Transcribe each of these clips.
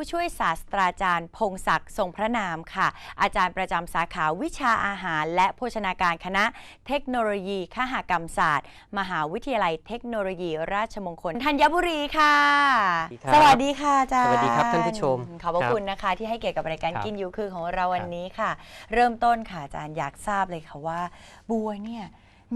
ผู้ช่วยศาสตราจารย์ พงศักดิ์ทรงพระนามค่ะ อาจารย์ประจำสาขาวิชาอาหาร และโภชนาการคณะเทคโนโลยีคหกรรมศาสตร์ มหาวิทยาลัยเทคโนโลยี ราชมงคลธัญบุรีค่ะ สวัสดีครับสวัสดีค่ะอาจารย์สวัสดีครับท่านผู้ชมขอบพระครับคุณนะคะ ที่ให้เกียรติกับรายการครับกินยูคือของเราวันนี้ค่ะ เริ่มต้นค่ะอาจารย์อยากทราบเลยค่ะว่าบัวเนี่ย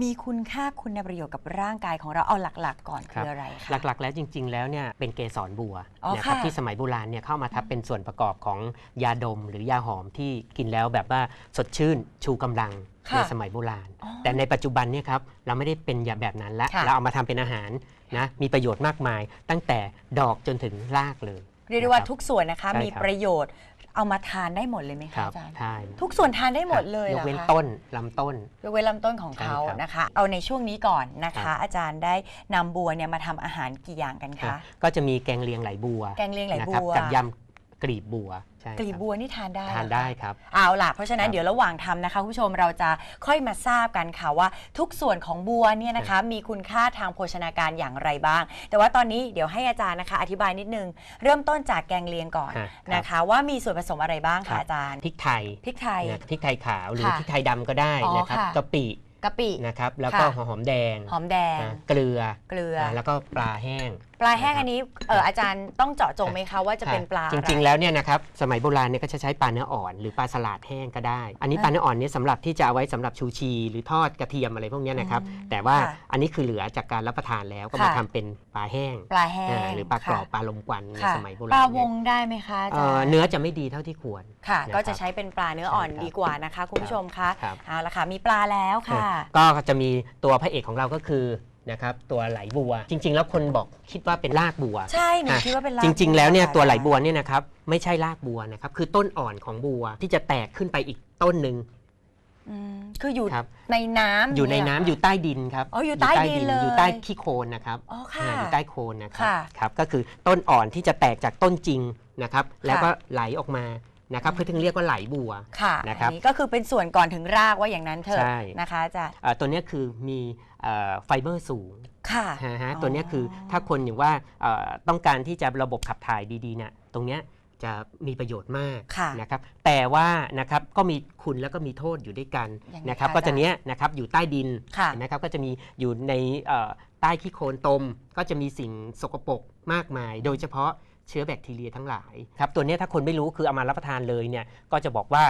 มีคุณค่าคุณประโยชน์กับร่างกายของเราเอาหลักๆ ก่อนคืออะไรคะ หลักๆ แล้วจริง ๆ แล้วเนี่ยเป็นเกสรบัวอ๋อนะครับค่ะ ที่สมัยโบราณเนี่ยเข้ามาทับเป็นส่วนประกอบของยาดม หรือยาหอมที่กินแล้วแบบว่าสดชื่นชูกำลังค่ะในสมัยโบราณ อ๋อ แต่ในปัจจุบันเนี่ยครับเราไม่ได้เป็นยาแบบนั้นละค่ะ เราเอามาทำเป็นอาหารนะมีประโยชน์มากมาย ตั้งแต่ดอกจนถึงรากเลยเรียกได้ว่านะครับ ทุกส่วนนะคะใช่มีครับประโยชน์ เอามาทานได้หมดเลยไหมคคะรับอาจารย์ใช่ทุกส่วนทานได้หมดเลยยเหรกอเว้นคะต้นลำต้น ยกเว้นลำต้นของเขาใช่ครับ นะคะ เอาในช่วงนี้ก่อนนะครัคะบอาจารย์ได้นำบัวเนี่ยมาทำอาหารกี่อย่างกันคะ ก็จะมีแกงเลียงไหลบัวแกงเลียงไหลนะบัครับวกับยำ กลีบบัวใช่กลีบครับบัวนี่ทานได้ทานเหรอคะได้ครับ เอาล่ะ เพราะฉะนั้นครับเดี๋ยวระหว่างทำนะคะคุณผู้ชมเราจะค่อยมาทราบกันค่ะว่า ทุกส่วนของบัวเนี่ยนะคะ มีคุณค่าทางโภชนาการอย่างไรบ้าง แต่ว่าตอนนี้เดี๋ยวให้อาจารย์นะคะ อธิบายนิดนึง เริ่มต้นจากแกงเลียงก่อนฮะนะคะ ว่ามีส่วนผสมอะไรบ้างครัคะบ อาจารย์พริกไทยพริกไทย นะพริกไทยขาวหรือค่ะพริกไทยดำก็ได้อ๋อนะครับค่ะ กะปิกะปิ นะครับแล้วก็ค่ะ หอมแดงหอมแดง นะเกลือเกลือ นะแล้วก็ปลาแห้งป ลาแห้งอันนี้เอออาจารย์ต้องเจาะจงไหมคะว่าจะเป็นปลาจริงๆอะไรแล้วเนี่ยนะครับสมัยโบราณเนี่ยก็จะใช้ปลาเนื้ออ่อนหรือปลาสลัดแห้งก็ได้ อันนี้อะปลาเนื้ออ่อนเนี่ยสำหรับที่จะเอาไว้สำหรับชูชี หรือทอดกระเทียมอะไรพวกเนี้ยนะครับอืมแต่ว่าค่ะอันนี้คือเหลือจากการรับประทานแล้วก็มาค่ะทำเป็นปลาแห้งปลาแห้งอ่าหรือปลากรอบค่ะปลาลมควันในค่ะสมัยโบปราลาณวเนี่ยงได้ไหมคะอาเอ่จารอย์เนื้อจะไม่ดีเท่าที่ควรค่ะนะครับก็จะใช้เป็นปลาเนื้ออ่อนใช่ครับดีกว่านะคะ คุณผู้ชมคะครับเอาละค่ะมีปลาแล้วค่ะ ก็จะมีตัวพระเอกของเราก็คือ นะครับตัวไหลบัว จริง ๆ แล้วคนบอกคิดว่าเป็นรากบัว ใช่หนูอะคิดว่าเป็นลาจริง ๆ แล้วเนี่ยค่ะตัวไหลบัวเนี่ยนะครับไม่ใช่รากบัวนะครับคือต้นอ่อนของบัวที่จะแตกขึ้นไปอีกต้นหนึ่งอืมคืออยู่ครับ ในน้ำอยู่ในน้ำเเหรอยู่ใต้ดินครับอ๋ออยู่ใต้ดินเลยอยู่ใต้ขี้โคลนนะครับอ๋อค่ะอ่าอยู่ใต้โคลนนะครัค่ะ ครับก็คือต้นอ่อนที่จะแตกจากต้นจริงนะครับ แล้วก็ค่ะไหลออกมา นะครับเขาถึงเรียกว่าไหลบัวค่ะนะครับอันนี้ก็คือเป็นส่วนก่อนถึงรากว่าอย่างนั้นเถอะใช่ นะคะอาจารย์อ่าตัวเนี้ยคือมีเอ่อไฟเบอร์สูงค่ะฮะฮะอ๋อตัวเนี้ยคือถ้าคนอย่างว่าเอ่อต้องการที่จะระบบขับถ่ายดีๆเนี่ยตรงเนี้ยจะมีประโยชน์มากค่ะนะครับแต่ว่านะครับก็มีคุณแล้วก็มีโทษอยู่ด้วยกันยังไงนะครับคะก็จะอาจารย์เนี้ยนะครับอยู่ใต้ดินค่ะ เห็นไหมครับก็จะมีอยู่ในเอ่อใต้ขี้โคลนตม ก็จะมีสิ่งสกปรกมากมาย โดยเฉพาะ เชื้อแบคทีเรียทั้งหลายครับตัวนี้ถ้าคนไม่รู้คือเอามารับประทานเลยเนี่ยก็จะบอกว่า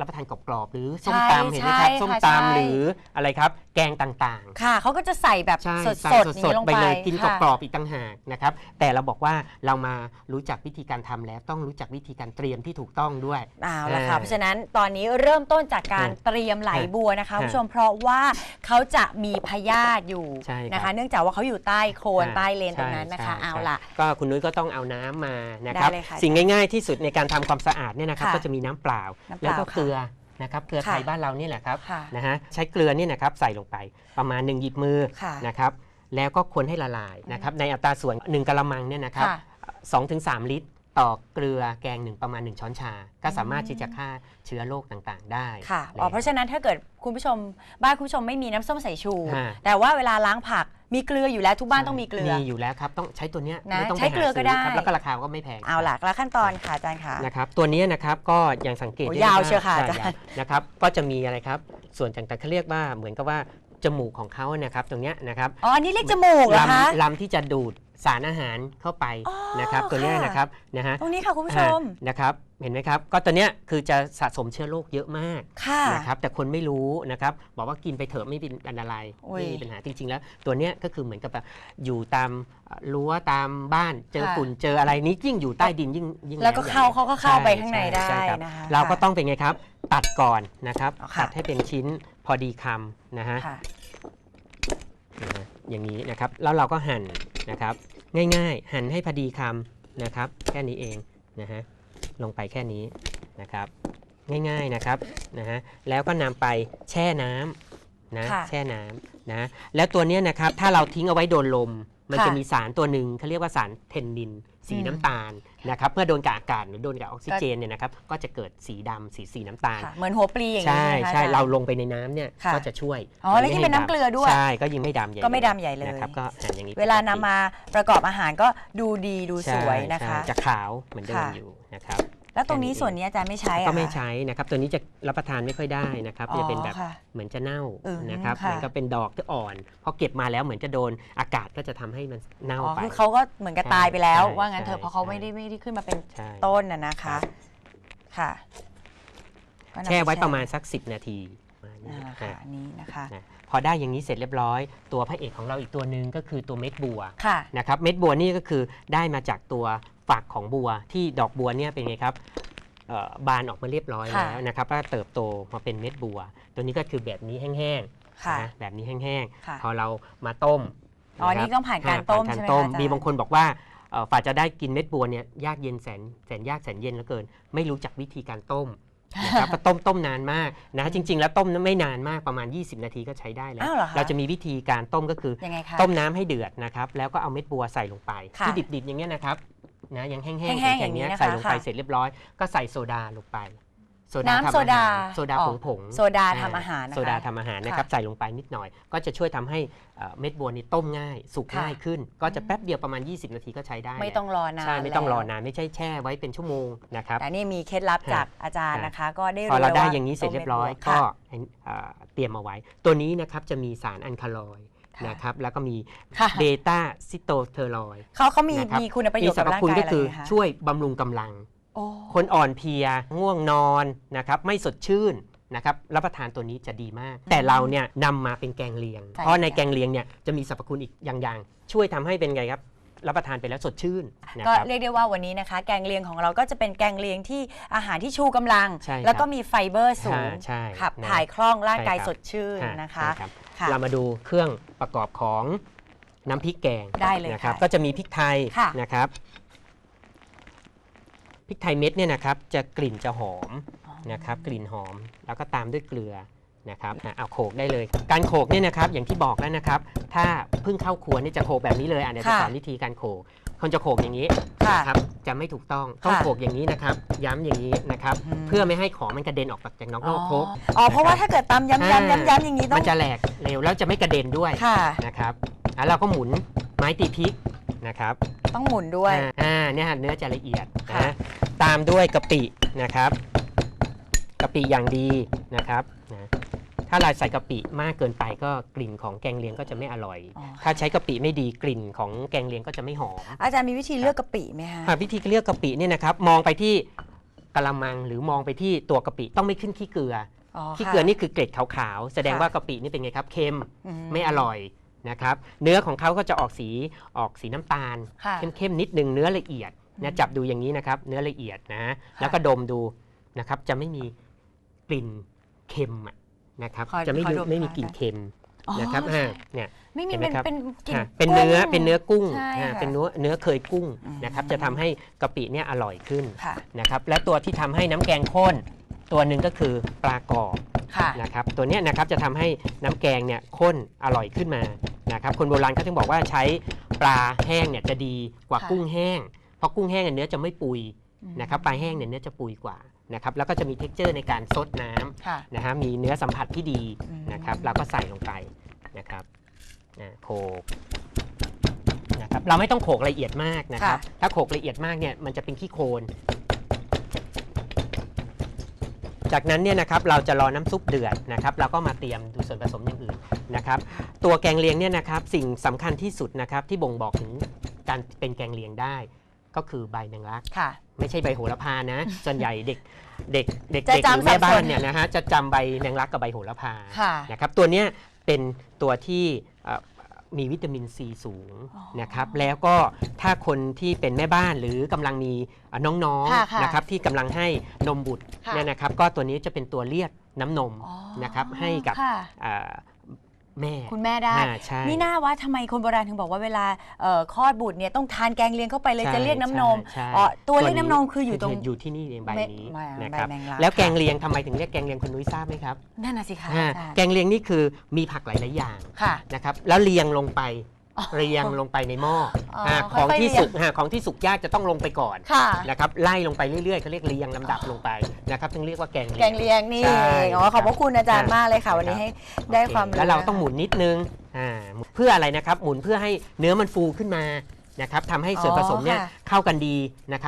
รับประทานกรอบๆหรือส้มใช่ตำเห็นไหมครับใช่ส้มค่ะใช่ ตำหรืออะไรครับ แกงต่างๆ ค่ะเขาก็จะใส่แบบใช่สดใส่ๆอย่างสนี้ดลงๆไปไปเลยกินกค่ะ รอบๆอีกต่างหากนะครับ แต่เราบอกว่าเรามารู้จักวิธีการทำแล้วต้องรู้จักวิธีการเตรียมที่ถูกต้องด้วย เอาละค่ะอ่าเพราะฉะนั้นตอนนี้เริ่มต้นจากการฮะเตรียมไหลบัวนะคะฮะคุณผู้ชมเพราะว่าเขาจะมีพยาธิอยู่ใช่ครับ นะคะ เนื่องจากว่าเขาอยู่ใต้โคลนอ่าใต้เลนตรงนั้นใช่นะคะ ใช่เอาใช่ล่ะก็คุณนุ้ยก็ต้องเอาน้ำมานะครับ ได้เลยค่ะสิ่งง่ายๆที่สุดในการทำความสะอาดเนี่ยนะครับ ค่ะก็จะมีน้ำเปล่า น้ำเปแล้วล่าก็ค่ะเกลือนะครับเกลือไทยค่ะบ้านเรานี่แหละครับค่ะนะฮะใช้เกลือนี่นะครับใส่ลงไปประมาณหนึ่งหยิบมือค่ะ นะครับแล้วก็คนให้ละลายนะครับในอัตราส่วน 1กะละมังเนี่ยนะครับค่ะ สองถึงสามลิตร ต่อเกลือแกงหนึ่งประมาณ 1 ช้อนชา ก็สามารถที่จะฆ่าเชื้อโรคต่างๆ ได้ค่ะแล้วอ๋อเพราะฉะนั้นถ้าเกิดคุณผู้ชมบ้านคุณผู้ชมไม่มีน้ำส้มสายชู ฮะ แต่ว่าเวลาล้างผักมีเกลืออยู่แล้วทุกบ้านต้องมีเกลือ มีอยู่แล้วครับ ต้องใช้ตัวเนี้ยนะไม่ต้องใช้ไปหาเกลือก็ซื้ได้ครับแล้วก็ราคาก็ไม่แพงเอาล่ะแล้วขั้นตอนค่ะอาจารย์ค่ะ นะครับตัวเนี้ยนะครับก็อย่างสังเกตโอ้ได้ยาวว่เชียวค่ะใอาจารย์ นะครับก็จะมีอะไรครับ ส่วนต่างๆเขาเรียกว่าเหมือนกับว่าจมูกของเขานะครับตรงเนี้ยนะครับอ๋ออันนี้เรียกจมูกเหรอคะ ลำลำที่จะดูด สารอาหารเข้าไปอ๋อนะครับตัวเนี้ยค่ะ นะครับนะฮะตรงนี้ค่ะคุณผู้ชม อ่านะครับเห็นไหมครับ ก็ตัวเนี้ยคือจะสะสมเชื้อโรคเยอะมากค่ะ นะครับแต่คนไม่รู้นะครับบอกว่ากินไปเถอะไม่เป็นอันตรายโอ้ยไม่มีปัญหาจริง ๆ แล้ว ตัวเนี้ยก็คือเหมือนกับแบบอยู่ตามเอ่อรั้วตามบ้านเจอค่ะ ฝุ่นเจออะไรนี้ยิ่งอยู่ใต้ดินยิ่งยิ่งแล้วก็ใหญ่เข้าเขาก็เข้าไปใช่ข้างในช่ได้ใช่ครับนะคะ เราก็ต้องเป็นไงครับ ตัดก่อนนะครับอ๋อค่ะ ตัดให้เป็นชิ้นพอดีคำนะฮะ ค่ะ นะฮะอย่างนี้นะครับ แล้วเราก็หั่นนะครับ ง่ายๆ หั่นให้พอดีคำนะครับ แค่นี้เองนะฮะลงไปแค่นี้นะครับ ง่ายๆนะครับนะฮะแล้วก็นำไปแช่น้ำนะค่ะ แช่น้ำนะแล้วตัวเนี้ยนะครับถ้าเราทิ้งเอาไว้โดนลม มันค่ะจะมีสารตัวหนึ่งเขาเรียกว่าสารเทนนิน สีอืมน้ำตาลนะครับเมื่อโดนกับอากาศหรือโดนกับออกซิเจนเนี่ยนะครับก็จะเกิดสีดำสีสีน้ำตาลค่ะเหมือนหัวปลีอย่างนี้ใช่ไหมคะใช่อจย์เราลงไปในน้ำเนี่ยค่ะก็จะช่วยอ๋อแล้วยิ่งเป็นน้ำเกลือด้วยใช่ก็ยิ่งไม่ดำใหญ่ก็ไม่ดำใหญ่เลยนะครับก็หั่นอย่างนี้เวลานำมาประกอบอาหารก็ดูดีดูใช่สวยนะคะใช่จะขาวเหมือนเดิมค่ะอยู่นะครับ แล้วตรงนี้แค่นี้ส่วนนี้อาจารย์ไม่ใช้อะก็ไม่คะใช้นะครับตัวนี้จะรับประทานไม่ค่อยได้นะครับอ๋อจะเป็นแบบค่ะเหมือนจะเน่าอืมนะครับค่ะเหมือนกับเป็นดอกที่อ่อนพอเก็บมาแล้วเหมือนจะโดนอากาศก็จะทำให้มันเน่าอ๋อไปคือเขาก็เหมือนกับตายไปแล้วใช่ว่างั้นเถอะใช่เพราะเขาใช่ไม่ได้ไม่ได้ขึ้นมาเป็นใช่ต้นน่ะนะครัคะบค่ะก็นำแช่ไว้ปประมาณสัก 10 นาทีประมาณอ่านี้ค่ะอะอันนี้นะคะนะพอได้อย่างนี้เสร็จเรียบร้อย ตัวพระเอกของเราอีกตัวหนึ่งก็คือตัวเม็ดบัวค่ะนะครับเม็ดบัวนี่ก็คือได้มาจากตัว ฝักของบัวที่ดอกบัวเนี่ยเป็นไงครับเอ่อบานออกมาเรียบร้อยค่ะแล้วนะครับก็เติบโตมาเป็นเม็ดบัว ตัวนี้ก็คือแบบนี้แห้งค่ะๆนะแบบนี้แห้งค่ะๆพอเรามาต้มอ๋อนี่ต้องผ่านการอ่ต้มผ่ใช่ไหมต้คะอาจารย์มีบางคนบอกว่าเอ่อฝ่าจะได้กินเม็ดบัวเนี่ยยากเย็นแสนแสนยากแสนเย็นเหลือเกิน ไม่รู้จักวิธีการต้มนะครับก็ต้มต้มนานมากนะจริง ๆ แล้วต้มนั้นไม่นานมากประมาณ 20 นาทีก็ใช้ได้แล้วอ้าวเหรอคะเราจะมีวิธีการต้มก็คือยังไงคะต้มน้ำให้เดือดนะครับ แล้วก็เอาเม็ดบัวใส่ลงไปค่ะที่ดิบๆอย่างเงี้ยนะครับ นะยังแห้งๆแห้งๆแข็งๆเนี้ยอย่างนี้นะคะใส่ลงไปค่ะ เสร็จเรียบร้อย ก็ใส่โซดาลงไปน้ำทำโซดาอหรโซดาอ๋ผองผงโซดาทำอาหารนะคะ โซดาทำอาหารนะครับค่ะใส่ลงไปนิดหน่อย ก็จะช่วยทำให้เอ่อเม็ดบัวนี่ต้มง่าย สุกค่ะ ง่ายขึ้น ก็จะแป๊บเดียวประมาณ 20 นาทีก็ใช้ได้ไม่ต้องรอนานใช่ไม่ต้องรอแล้วนานไม่ใช่แช่ไว้เป็นชั่วโมงนะครับ แต่นี่มีเคล็ดลับจากอาจารย์นะคะ ก็ได้พอเราได้แล้วว่อย่างนี้เสร็จเรียบร้อยต้มก็เม็ดบัวเอ่อเตรียมเอาไว้ ตัวนี้นะครับจะมีสารอัลคาลอยด์ค่ะ นะครับแล้วก็มีค่ะเบต้าซิโตเทอรอยด์เขาเขามีนะครับมีคุณประโยมีชน์สรกับรพร่างคุณกายก็อะไรคือไหมคะช่วยบำรุงกำลังโอ้คนอ่อนเพลียง่วงนอนนะครับไม่สดชื่นนะครับรับประทานตัวนี้จะดีมาก แต่เราเนี่ยนำมาเป็นแกงเลียงใช่เพราะในค่ะแกงเลียงเนี่ยจะมีสรรพคุณอีกอย่างๆช่วยทำให้เป็นไงครับ รับประทานไปแล้วสดชื่นนะก็ครับ เรียกได้ว่าวันนี้นะคะ แกงเลียงของเราก็จะเป็นแกงเลียงที่อาหารที่ชูกำลัง ใช่ครับแล้วก็มีไฟเบอร์สูงใช่ขับนะถ่ายคล่องร่างกายใช่ครับ สดชื่นอ่านะคะ ใช่รับค่ะ เรามาดูเครื่องประกอบของน้ำพริกแกงได้เลยนะครับค่ะก็จะมีพริกไทยค่ะ นะครับพริกไทยเม็ดเนี่ยนะครับจะกลิ่นจะหอมนะครับกลิ่นหอมแล้วก็ตามด้วยเกลือ นะครับอะเอาโขลกได้เลย การโขลกเนี่ยนะครับอย่างที่บอกแล้วนะครับ ถ้าเพิ่งเข้าครัวเนี่ยจะโขลกแบบนี้เลยอะเดี๋ยวจะค่ะสอนวิธีการโขลกคนจะโขลกอย่างนี้ค่ะนะครับจะไม่ถูกต้องต้องค่ะโขลกอย่างนี้นะครับ ย้ำอย่างนี้นะครับอืมเพื่อไม่ให้ของมันกระเด็นออกจากนอกอ๋อโครกอ๋อเพราะว่าถ้าเกิดตำย้ำอ่าๆย้ำๆอย่างนี้ต้อมังนจะแหลกเร็วแล้วจะไม่กระเด็นด้วยค่ะนะครับแล้วเราก็หมุนไม้ตีพริกนะครับต้องหมุนด้วยอ่าอ่าเนี่ยฮะเนื้อจะละเอียดค่ะนะตามด้วยกะปินะครับกะปิอย่างดีนะครับนะ ถ้าเราใส่กะปิมากเกินไปก็กลิ่นของแกงเลียงก็จะไม่อร่อย อ๋อ ถ้าใช้กะปิไม่ดีกลิ่นของแกงเลียงก็จะไม่หอม อาจารย์มีวิธีเลือกกะปิไหมคะ หากวิธีเลือกกะปิเนี่ยนะครับมองไปที่กะละมังหรือมองไปที่ตัวกะปิต้องไม่ขึ้นขี้เกลืออ๋อขี้ค่ะเกลือนี่คือเกล็ดขาวๆแสดงค่ะว่ากะปินี่เป็นไงครับเค็มมไม่อร่อยนะครับเนื้อของเขาก็จะออกสีออกสีน้ำตาล ค่ะ เข้มๆนิดนึงเนื้อละเอียดอืนะมจับดูอย่างนี้นะครับ เนื้อละเอียดนะแล้วก็ดมดูนะครับจะไม่มีกลิ่นเค็มอะ นะครับขอจะไม่ขอมีดมไม่มีค่ะกลิ่นเค็มอ๋อนะครับใช่อ่าเนี่ย ไม่มีเห็นไหมเป็นครับ เป็นกลิ่นอ่าเป็นเนื้อกุ้ง เป็นเนื้อกุ้งใช่อ่าค่ะเป็นเนื้อเนื้อเคยกุ้งอืม นะครับจะทำให้กะปิเนี่ยอร่อยขึ้นค่ะ นะครับและตัวที่ทำให้น้ำแกงข้น ตัวหนึ่งก็คือปลากรอบ ค่ะ นะครับตัวเนี้ยนะครับจะทำให้น้ำแกงเนี่ยข้นอร่อยขึ้นมานะครับคนโบราณเขาถึงบอกว่าใช้ปลาแห้งเนี่ยจะดีกว่าค่ะ กุ้งแห้ง เพราะกุ้งแห้งเนี่ยเนื้อจะไม่ปุยอืมนะครับปลาแห้งเนี่ยเนื้อจะปุยกว่า นะครับแล้วก็จะมีเท็กเจอร์ในการซดน้ำค่ะนะฮะมีเนื้อสัมผัสที่ดีอืม นะครับเราก็ใส่ลงไปนะครับนะโขลกนะครับเราไม่ต้องโขลกละเอียดมากนะครับค่ะถ้าโขลกละเอียดมากเนี่ยมันจะเป็นขี้โคลนจากนั้นเนี่ยนะครับเราจะรอน้ำซุปเดือดนะครับเราก็มาเตรียมดูส่วนผสมอย่างอื่นนะครับ ตัวแกงเลียงเนี่ยนะครับสิ่งสำคัญที่สุดนะครับที่บ่งบอกถึงการเป็นแกงเลียงได้ ก็คือใบแมงลัก ค่ะ ไม่ใช่ใบโหระพานะ ส่วนใหญ่เด็กเด็กเด็กจะเด็กหรือจำแม่สับสนบ้านเนี่ยนะฮะจะจำใบแมงลักกับใบโหระพาค่ะ นะครับตัวเนี้ยเป็นตัวที่เอ่อมีวิตามินซีสูงอ๋อนะครับแล้วก็ถ้าคนที่เป็นแม่บ้านหรือกำลังมีเอ่อน้องค่ะค่ะๆนะครับที่กำลังให้นมบุตรค่ะ เนี่ยนะครับ ก็ตัวนี้จะเป็นตัวเรียกน้ำนมอ๋อนะครับให้กับ ค่ะเอ่อ แม่ คุณแม่ได้ อ่าใช่นี่น่าว่าทำไมคนโบราณถึงบอกว่าเวลาเอ่อคลอดบุตรเนี่ยต้องทานแกงเลียงเข้าไปเลยใช่จะเรียกน้ำนมใช่อ๋อตัวใช่เรียกน้ำนมคืออยู่ตรง อยู่ที่นี่เองใบนี้ใบนะครับ ใบแมงลัก แล้วแกงค่ะเลียงทำไมถึงเรียกแกงเลียงคุณนุ้ยทราบไหมครับนั่นน่ะสิคะอ่าอาจารย์แกงเลียงนี่คือมีผักหลายๆอย่างค่ะ นะครับ แล้วเลียงลงไป เรียงลงไปในหม้ออ๋ออ่าค่อยๆของที่เรียง สุกอ่าของที่สุกยากจะต้องลงไปก่อนค่ะ นะครับไล่ลงไปเรื่อยๆเขาเรียกเรียงลำดับลงไปนะครับต้องเรียกว่าแกงแกเลียง งเลียงนี่ใช่อ๋อขอบพระคุณอาจารย์อ่ามมากเลยค่ะ วันนี้ครับให้ได้ความโอเคแล้วเราต้องหมุนนิดนึงอ่าเพื่ออะไรนะครับ หมุนเพื่อให้เนื้อมันฟูขึ้นมานะครับทำให้ส่วนผสมเนี่ยอ๋อค่ะเข้ากันดีนะครับ